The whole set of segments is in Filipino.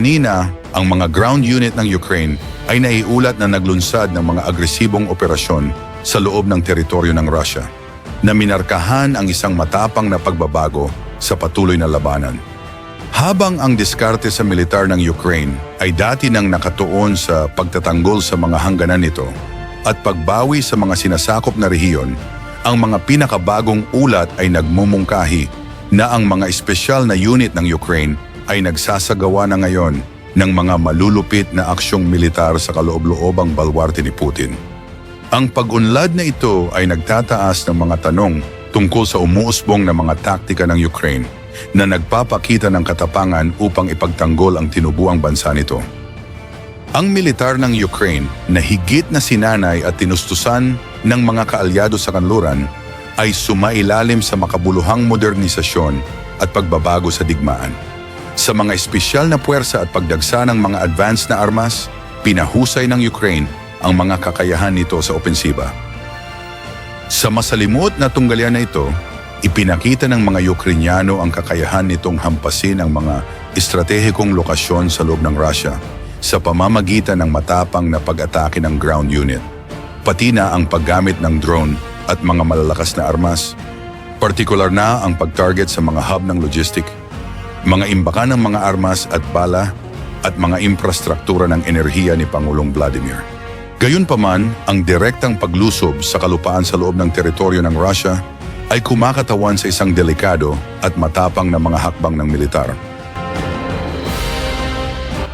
Kanina, ang mga ground unit ng Ukraine ay naiulat na naglunsad ng mga agresibong operasyon sa loob ng teritoryo ng Russia na minarkahan ang isang matapang na pagbabago sa patuloy na labanan. Habang ang diskarte sa militar ng Ukraine ay dati nang nakatuon sa pagtatanggol sa mga hangganan nito at pagbawi sa mga sinasakop na rehiyon, ang mga pinakabagong ulat ay nagmumungkahi na ang mga espesyal na unit ng Ukraine ay nagsasagawa na ngayon ng mga malulupit na aksyong militar sa kaloob-loobang balwarte ni Putin. Ang pag-unlad na ito ay nagtataas ng mga tanong tungkol sa umuusbong na mga taktika ng Ukraine na nagpapakita ng katapangan upang ipagtanggol ang tinubuang bansa nito. Ang militar ng Ukraine na higit na sinanay at tinustusan ng mga kaalyado sa kanluran ay sumailalim sa makabuluhang modernisasyon at pagbabago sa digmaan. Sa mga espesyal na puwersa at pagdagsa ng mga advanced na armas, pinahusay ng Ukraine ang mga kakayahan nito sa opensiba. Sa masalimot na tunggalyan na ito, ipinakita ng mga Ukrainyano ang kakayahan nitong hampasin ang mga estratehikong lokasyon sa loob ng Russia sa pamamagitan ng matapang na pag-atake ng ground unit, pati na ang paggamit ng drone at mga malalakas na armas. Partikular na ang pag-target sa mga hub ng logistic, mga imbakan ng mga armas at bala at mga infrastruktura ng enerhiya ni Pangulong Vladimir. Gayunpaman, ang direktang paglusob sa kalupaan sa loob ng teritoryo ng Russia ay kumakatawan sa isang delikado at matapang na mga hakbang ng militar.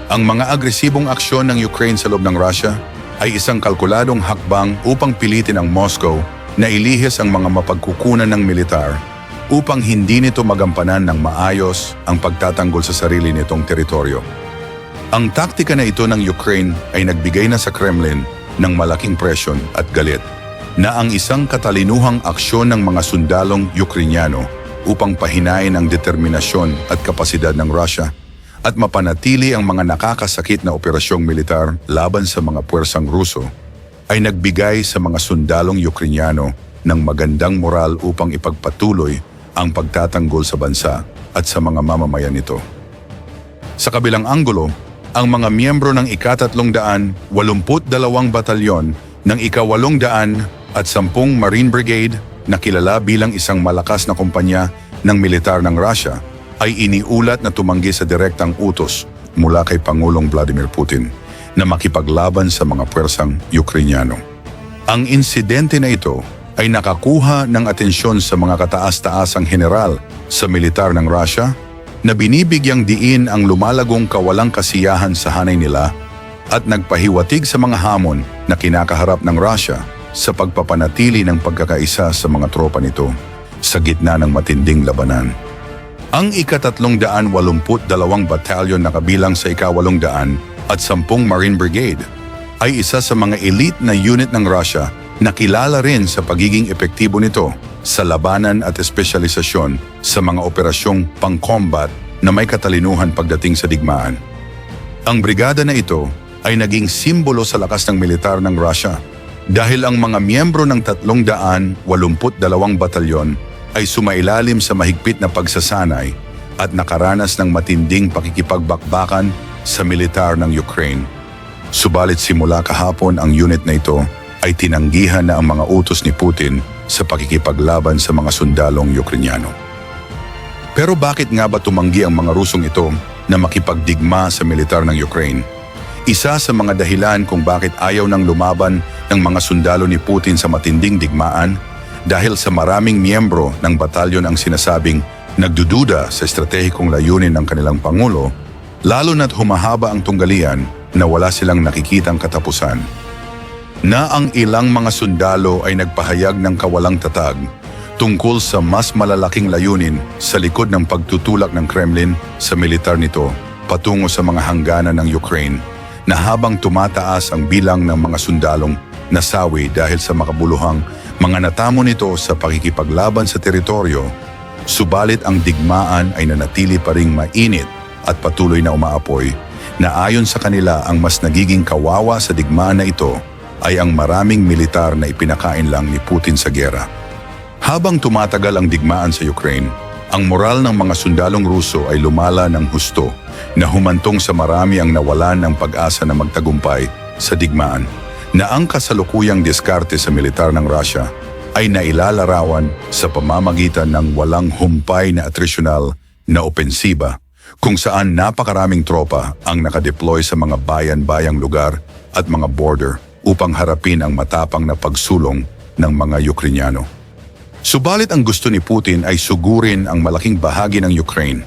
Ang mga agresibong aksyon ng Ukraine sa loob ng Russia ay isang kalkuladong hakbang upang pilitin ang Moscow na ilihis ang mga mapagkukunan ng militar upang hindi nito magampanan ng maayos ang pagtatanggol sa sarili nitong teritoryo. Ang taktika na ito ng Ukraine ay nagbigay na sa Kremlin ng malaking presyon at galit na ang isang katalinuhang aksyon ng mga sundalong Ukrainyano upang pahinain ang determinasyon at kapasidad ng Russia at mapanatili ang mga nakakasakit na operasyong militar laban sa mga puwersang Ruso ay nagbigay sa mga sundalong Ukrainyano ng magandang moral upang ipagpatuloy ang pagtatanggol sa bansa at sa mga mamamayan nito. Sa kabilang anggulo, ang mga miyembro ng ikatatlong daan, walumput dalawang batalyon ng ikawalong daan at sampung Marine Brigade na kilala bilang isang malakas na kumpanya ng militar ng Russia ay iniulat na tumanggi sa direktang utos mula kay Pangulong Vladimir Putin na makipaglaban sa mga puwersang Ukrainyano. Ang insidente na ito ay nakakuha ng atensyon sa mga kataas-taasang general sa militar ng Russia na binibigyang diin ang lumalagong kawalang kasiyahan sa hanay nila at nagpahiwatig sa mga hamon na kinakaharap ng Russia sa pagpapanatili ng pagkakaisa sa mga tropa nito sa gitna ng matinding labanan. Ang ikatatlong daan walumput dalawang batalyon na kabilang sa ikawalong daan at sampung Marine Brigade ay isa sa mga elite na unit ng Russia na kilala rin sa pagiging epektibo nito sa labanan at espesyalisasyon sa mga operasyong pang-combat na may katalinuhan pagdating sa digmaan. Ang brigada na ito ay naging simbolo sa lakas ng militar ng Russia dahil ang mga miyembro ng tatlong daan walumput dalawang batalyon ay sumailalim sa mahigpit na pagsasanay at nakaranas ng matinding pakikipagbakbakan sa militar ng Ukraine. Subalit simula kahapon ang unit na ito ay tinanggihan na ang mga utos ni Putin sa pakikipaglaban sa mga sundalong Ukrainyano. Pero bakit nga ba tumanggi ang mga Rusong ito na makipagdigma sa militar ng Ukraine? Isa sa mga dahilan kung bakit ayaw nang lumaban ng mga sundalo ni Putin sa matinding digmaan dahil sa maraming miyembro ng batalyon ang sinasabing nagdududa sa estratehikong layunin ng kanilang Pangulo, lalo na't humahaba ang tunggalian na wala silang nakikitang katapusan. Na ang ilang mga sundalo ay nagpahayag ng kawalang tatag tungkol sa mas malalaking layunin sa likod ng pagtutulak ng Kremlin sa militar nito patungo sa mga hangganan ng Ukraine na habang tumataas ang bilang ng mga sundalong nasawi dahil sa makabuluhang mga natamo nito sa pakikipaglaban sa teritoryo, subalit ang digmaan ay nanatili pa ring mainit at patuloy na umaapoy na ayon sa kanila ang mas nagiging kawawa sa digmaan na ito ay ang maraming militar na ipinakain lang ni Putin sa gera. Habang tumatagal ang digmaan sa Ukraine, ang moral ng mga sundalong Ruso ay lumala ng husto na humantong sa marami ang nawalan ng pag-asa na magtagumpay sa digmaan na ang kasalukuyang diskarte sa militar ng Russia ay nailalarawan sa pamamagitan ng walang humpay na atrisyonal na opensiba kung saan napakaraming tropa ang nakadeploy sa mga bayan-bayang lugar at mga border upang harapin ang matapang na pagsulong ng mga Ukrainyano. Subalit ang gusto ni Putin ay sugurin ang malaking bahagi ng Ukraine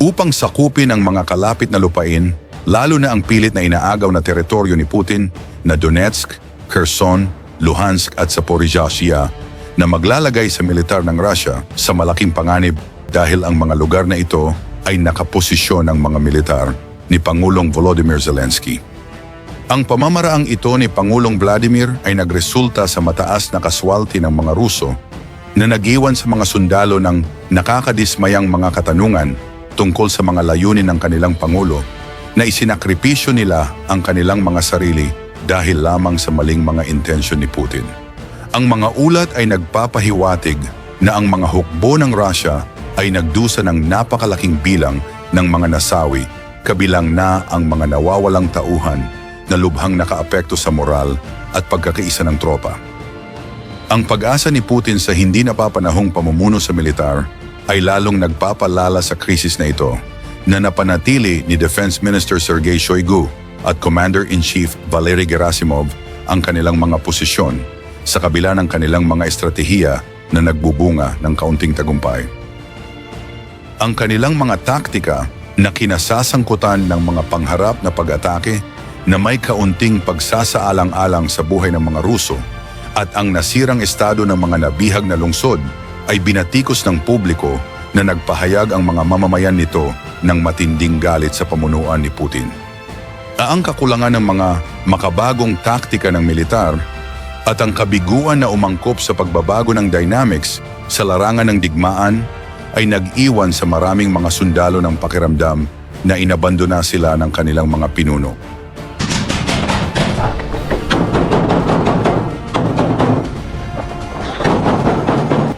upang sakupin ang mga kalapit na lupain, lalo na ang pilit na inaagaw na teritoryo ni Putin na Donetsk, Kherson, Luhansk at Zaporizhia na maglalagay sa militar ng Russia sa malaking panganib dahil ang mga lugar na ito ay nakaposisyon ng mga militar ni Pangulong Volodymyr Zelensky. Ang pamamaraang ito ni Pangulong Vladimir ay nagresulta sa mataas na kaswalti ng mga Ruso na nagiwan sa mga sundalo ng nakakadismayang mga katanungan tungkol sa mga layunin ng kanilang Pangulo na isinakripisyo nila ang kanilang mga sarili dahil lamang sa maling mga intensyon ni Putin. Ang mga ulat ay nagpapahiwatig na ang mga hukbo ng Russia ay nagdusa ng napakalaking bilang ng mga nasawi kabilang na ang mga nawawalang tauhan na lubhang nakaapekto sa moral at pagkakaisa ng tropa. Ang pag-asa ni Putin sa hindi napapanahong pamumuno sa militar ay lalong nagpapalala sa krisis na ito na napanatili ni Defense Minister Sergei Shoigu at Commander-in-Chief Valery Gerasimov ang kanilang mga posisyon sa kabila ng kanilang mga estratehiya na nagbubunga ng kaunting tagumpay. Ang kanilang mga taktika na kinasasangkutan ng mga pangharap na pag-atake na may kaunting pagsasaalang-alang sa buhay ng mga Ruso at ang nasirang estado ng mga nabihag na lungsod ay binatikos ng publiko na nagpahayag ang mga mamamayan nito ng matinding galit sa pamunuan ni Putin. Ang kakulangan ng mga makabagong taktika ng militar at ang kabiguan na umangkop sa pagbabago ng dynamics sa larangan ng digmaan ay nag-iwan sa maraming mga sundalo ng pakiramdam na inabandona sila ng kanilang mga pinuno.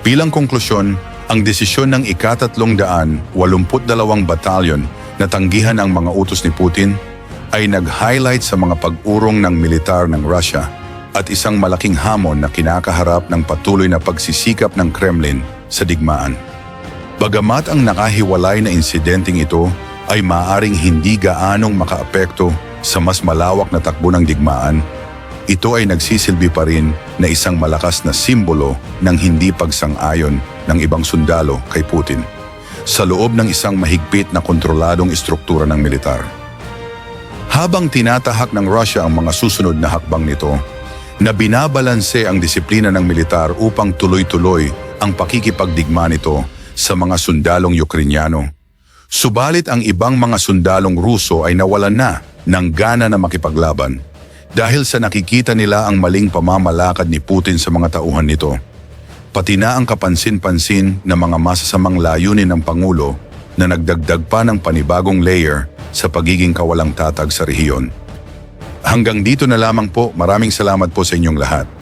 Bilang konklusyon, ang desisyon ng ikatatlong daan, walumput dalawang batalyon na tanggihan ang mga utos ni Putin ay nag-highlight sa mga pag-urong ng militar ng Russia at isang malaking hamon na kinakaharap ng patuloy na pagsisikap ng Kremlin sa digmaan. Bagamat ang nakahiwalay na insidenteng ito ay maaring hindi gaanong makaapekto sa mas malawak na takbo ng digmaan, ito ay nagsisilbi pa rin na isang malakas na simbolo ng hindi pagsang-ayon ng ibang sundalo kay Putin sa loob ng isang mahigpit na kontroladong istruktura ng militar. Habang tinatahak ng Russia ang mga susunod na hakbang nito, na binabalanse ang disiplina ng militar upang tuloy-tuloy ang pakikipagdigma nito sa mga sundalong Ukrainyano. Subalit ang ibang mga sundalong Ruso ay nawalan na ng gana na makipaglaban dahil sa nakikita nila ang maling pamamalakad ni Putin sa mga tauhan nito. Pati na ang kapansin-pansin na mga masasamang layunin ng Pangulo na nagdagdag pa ng panibagong layer sa pagiging kawalang tatag sa rehiyon. Hanggang dito na lamang po, maraming salamat po sa inyong lahat.